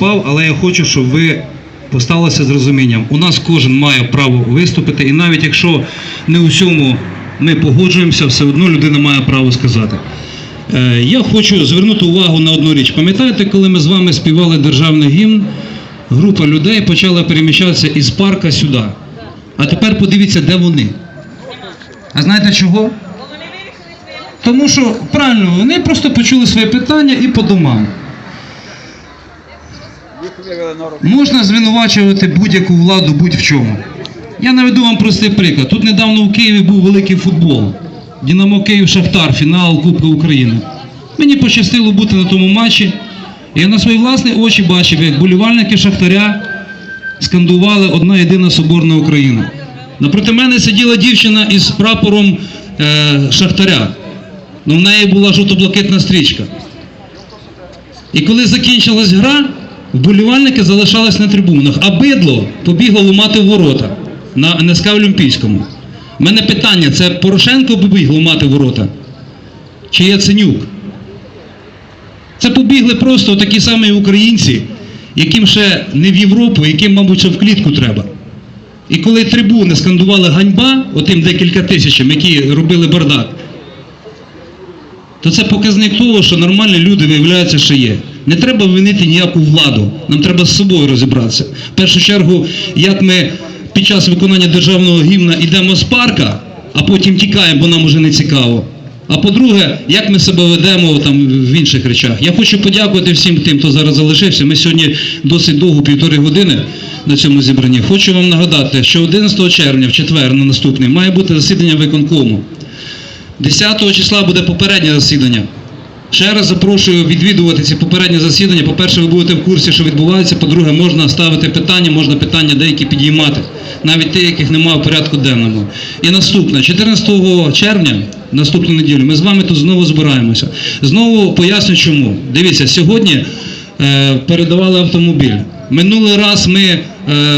впав, але я хочу, щоб ви поставилися з розумінням. У нас кожен має право виступити, і навіть якщо не у всьому ми погоджуємося, все одно людина має право сказати. Е, Я хочу звернути увагу на одну річ. Пам'ятаєте, коли ми з вами співали державний гімн, група людей почала переміщатися із парка сюди. А тепер подивіться, де вони. А знаєте чого? Тому що правильно, вони просто почули своє питання і по домам. Можна звинувачувати будь-яку владу будь-в чому. Я наведу вам простий приклад. Тут недавно в Києві був великий футбол. Динамо Київ Шахтар, фінал Кубка України. Мені пощастило бути на тому матчі. Я на свої власні очі бачив, як болівальники Шахтаря скандували одна єдина соборна Україна. Напроти мене сиділа дівчина із прапором е, Шахтаря. Ну, в неї була жовто-блакитна стрічка. І коли закінчилась гра, вболівальники залишались на трибунах, а бидло побігло ломати ворота на НСК Олімпійському. У мене питання: це Порошенко побіг ломати ворота? Чи Яценюк? Це побігли просто такі самі українці, яким ще не в Європу, яким, мабуть, ще в клітку треба. І коли трибуни скандували ганьба, отим декілька тисячам, які робили бардак, то це показник того, що нормальні люди виявляються, що є. Не треба винити ніяку владу. Нам треба з собою розібратися. В першу чергу, як ми під час виконання державного гімна йдемо з парка, а потім тікаємо, бо нам уже не цікаво. А по-друге, як ми себе ведемо там в інших речах. Я хочу подякувати всім тим, хто зараз залишився. Ми сьогодні досить довго, півтори години на цьому зібранні. Хочу вам нагадати, що 11 червня, в четвер, на наступний, має бути засідання виконкому. 10 числа буде попереднє засідання. Ще раз запрошую відвідувати ці попередні засідання. По-перше, ви будете в курсі, що відбувається. По-друге, можна ставити питання, можна питання деякі підіймати, навіть ті, яких немає в порядку денному. І наступне, 14 червня, наступну неділю, ми з вами тут знову збираємося. Знову поясню чому. Дивіться, сьогодні е, передавали автомобіль. Минулий раз ми е,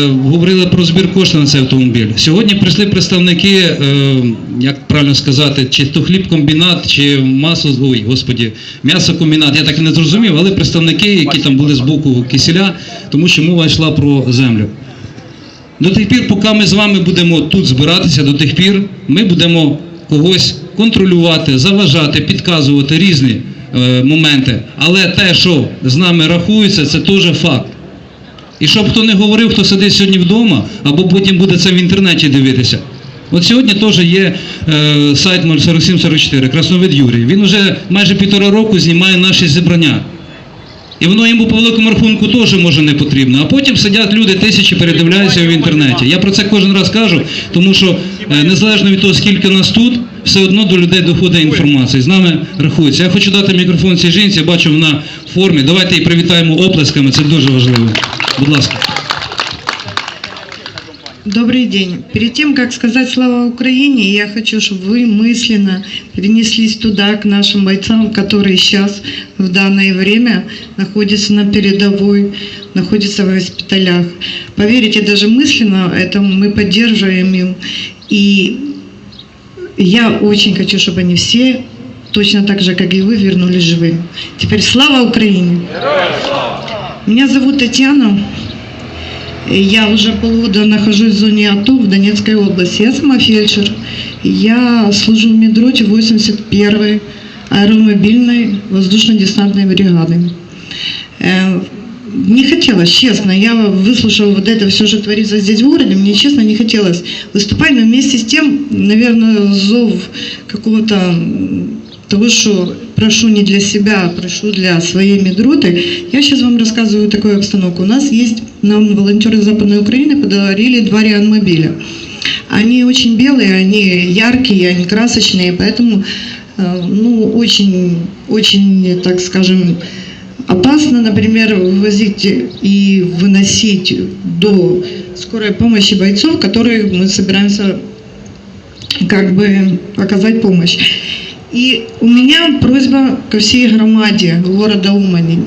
говорили про збір коштів на цей автомобіль. Сьогодні прийшли представники, е, як правильно сказати, чи то хлібкомбінат, чи масо, ой, господі, м'ясокомбінат. Я так і не зрозумів, але представники, які там були з боку кисіля, тому що мова йшла про землю. До тих пір, поки ми з вами будемо тут збиратися, до тих пір ми будемо когось контролювати, заважати, підказувати різні е, моменти. Але те, що з нами рахується, це теж факт. І щоб хто не говорив, хто сидить сьогодні вдома, або потім буде це в інтернеті дивитися. От сьогодні теж є е, сайт 04744, Красновид Юрій. Він вже майже півтора року знімає наші зібрання. І воно йому по великому рахунку теж може не потрібно. А потім сидять люди, тисячі передивляються в інтернеті. Я про це кожен раз кажу, тому що е, незалежно від того, скільки нас тут, все одно до людей доходить інформація. З нами рахується. Я хочу дати мікрофон цій жінці, я бачу, вона в формі. Давайте її привітаємо оплесками, це дуже важливо. Будь ласка. Добрый день. Перед тем, как сказать слава Украине, я хочу, чтобы вы мысленно перенеслись туда, к нашим бойцам, которые сейчас, в данное время, находятся на передовой, находятся в госпиталях. Поверьте, даже мысленно это мы поддерживаем им. И я очень хочу, чтобы они все, точно так же, как и вы, вернулись живыми. Теперь слава Украине! Меня зовут Татьяна. Я уже полгода нахожусь в зоне АТО в Донецкой области. Я сама фельдшер. Я служу в медроте 81-й аэромобильной воздушно-десантной бригады. Э, Не хотелось, честно, я выслушала вот это все, что творится здесь в городе, мне честно не хотелось выступать, но вместе с тем, наверное, зов какого-то м, того, что прошу не для себя, а прошу для своей медроты. Я сейчас вам рассказываю такую обстановку. У нас есть, нам волонтеры Западной Украины подарили два реанмобиля. Они очень белые, они яркие, они красочные, поэтому э, ну, очень, очень, так скажем, опасно, например, вывозить и выносить до скорой помощи бойцов, которые мы собираемся как бы оказать помощь. И у меня просьба ко всей громаде города Умани.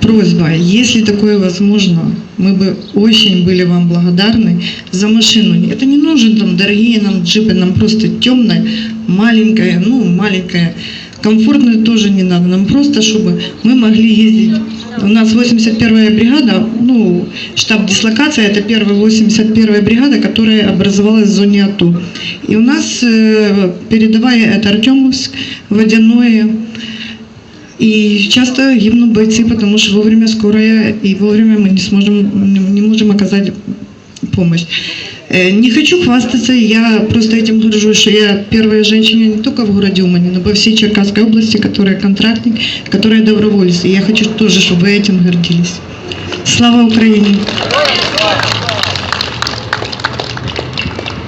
Просьба, если такое возможно, мы бы очень были вам благодарны за машину. Это не нужен там дорогие нам джипы, нам просто темная, маленькая, ну, маленькая комфортную тоже не надо. Нам просто, чтобы мы могли ездить. У нас 81-я бригада, ну, штаб дислокация, это первая 81-я бригада, которая образовалась в зоне АТО. И у нас э, передовая это Артемовск, Водяное, и часто гибнут бойцы, потому что вовремя скорая и вовремя мы не сможем, не можем оказать помощь. Э, Не хочу хвастаться, я просто этим горжусь, что я первая женщина не только в городе Умане, но по всей Черкасской области, которая контрактник, которая доброволец. И я хочу тоже, чтобы вы этим гордились. Слава Украине!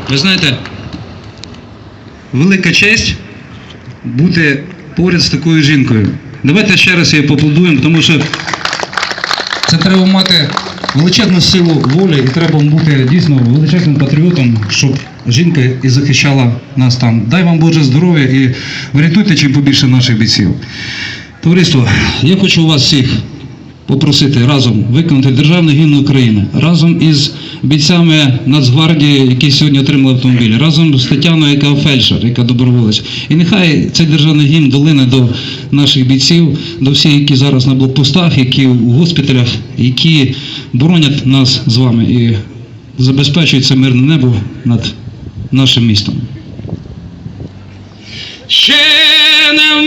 Ви знаєте, велика честь бути поряд з такою жінкою. Давайте ще раз її поаплодуємо, тому що це треба мати величезну силу волі і треба бути дійсно величезним патріотом, щоб жінка і захищала нас там. Дай вам Боже здоров'я і врятуйте чим побільше наших бійців. Товариство, я хочу вас всіх попросити разом виконати державний гімн України разом із бійцями Нацгвардії, які сьогодні отримали автомобіль, разом з Тетяною, яка фельдшер, яка доброволець. І нехай цей державний гімн долине до наших бійців, до всіх, які зараз на блокпостах, які у госпіталях, які боронять нас з вами і забезпечують це мирне небо над нашим містом. Ще не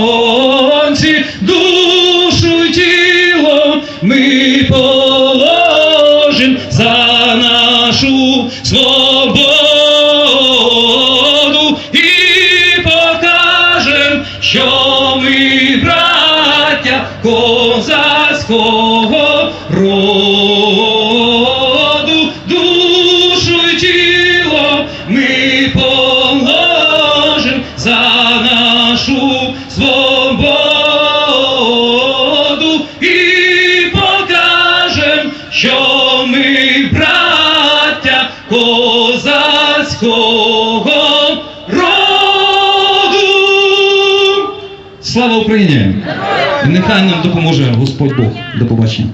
за нашу свободу ми браття козацького роду. Слава Україні! Нехай нам допоможе Господь Бог. До побачення.